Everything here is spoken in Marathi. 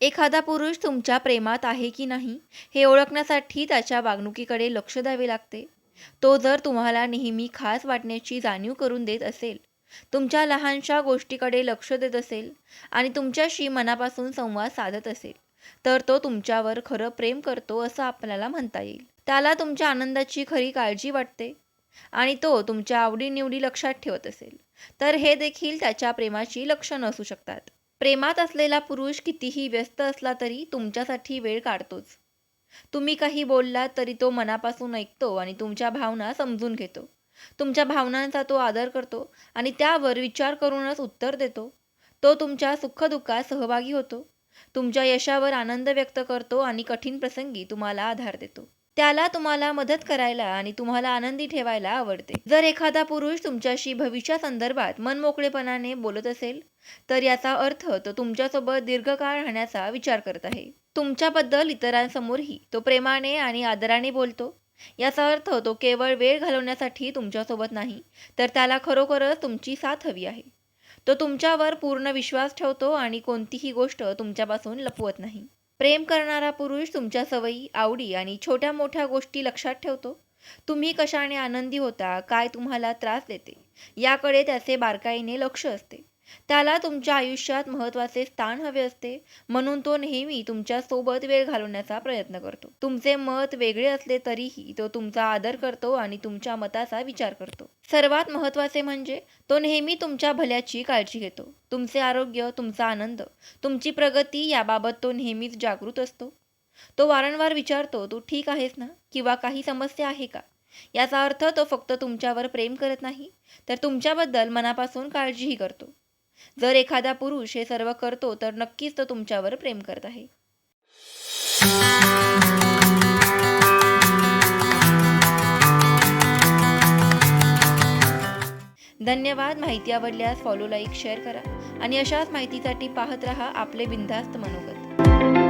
एखादा पुरुष तुमच्या प्रेमात आहे की नाही हे ओळखण्यासाठी त्याच्या वागणुकीकडे लक्ष द्यावे लागते. तो जर तुम्हाला नेहमी खास वाटण्याची जाणीव करून देत असेल तुमच्या लहानशा गोष्टीकडे लक्ष देत असेल आणि तुमच्याशी मनापासून संवाद साधत असेल तर तो तुमच्यावर खरं प्रेम करतो असं आपल्याला म्हणता येईल. त्याला तुमच्या आनंदाची खरी काळजी वाटते आणि तो तुमच्या आवडीनिवडी लक्षात ठेवत असेल. तर हे देखील त्याच्या प्रेमाची लक्षणं असू शकतात. प्रेमात असलेला पुरुष कितीही व्यस्त असला तरी तुमच्यासाठी वेळ काढतोच. तुम्ही काही बोललात तरी तो मनापासून ऐकतो आणि तुमच्या भावना समजून घेतो. तुमच्या भावनांचा तो आदर करतो आणि त्यावर विचार करूनच उत्तर देतो. तो तुमच्या सुखदुःखात सहभागी होतो. तुमच्या यशावर आनंद व्यक्त करतो आणि कठीण प्रसंगी तुम्हाला आधार देतो. त्याला तुम्हाला मदत करायला आणि तुम्हाला आनंदी ठेवायला आवडते. जर एखादा पुरुष तुमच्याशी भविष्यासंदर्भात मनमोकळेपणाने बोलत असेल तर याचा अर्थ तो तुमच्यासोबत दीर्घकाळ राहण्याचा विचार करत आहे. तुमच्याबद्दल इतरांसमोरही तो प्रेमाने आणि आदराने बोलतो. याचा अर्थ तो केवळ वेळ घालवण्यासाठी तुमच्यासोबत नाही तर त्याला खरोखरच तुमची साथ हवी आहे. तो तुमच्यावर पूर्ण विश्वास ठेवतो आणि कोणतीही गोष्ट तुमच्यापासून लपवत नाही. प्रेम करणारा पुरुष तुमच्या सवयी आवडी आणि छोट्या मोठ्या गोष्टी लक्षात ठेवतो. तुम्ही कशाने आनंदी होता काय तुम्हाला त्रास देते याकडे त्याचे बारकाईने लक्ष असते. त्याला तुमच्या आयुष्यात महत्त्वाचे स्थान हवे असते. म्हणून तो नेहमी तुमच्यासोबत वेळ घालवण्याचा प्रयत्न करतो. तुमचे मत वेगळे असले तरीही तो तुमचा आदर करतो आणि तुमच्या मताचा विचार करतो. सर्वात महत्त्वाचे म्हणजे तो नेहमी तुमच्या भल्याची काळजी घेतो. तुमचे आरोग्य तुमचा आनंद तुमची प्रगती याबाबत तो नेहमीच जागृत असतो. तो वारंवार विचारतो तू ठीक आहेस ना? किंवा काही समस्या आहे का? याचा अर्थ तो फक्त तुमच्यावर प्रेम करत नाही तर तुमच्याबद्दल मनापासून काळजीही करतो. जर एखादा पुरुष हे सर्व करतो तर नक्कीच तो तुमच्यावर प्रेम करत आहे. धन्यवाद माहिती आवडल्यास फॉलो लाईक शेअर करा. आणि अशाच माहितीसाठी पाहत रहा आपले बिनधास्त मनोगत.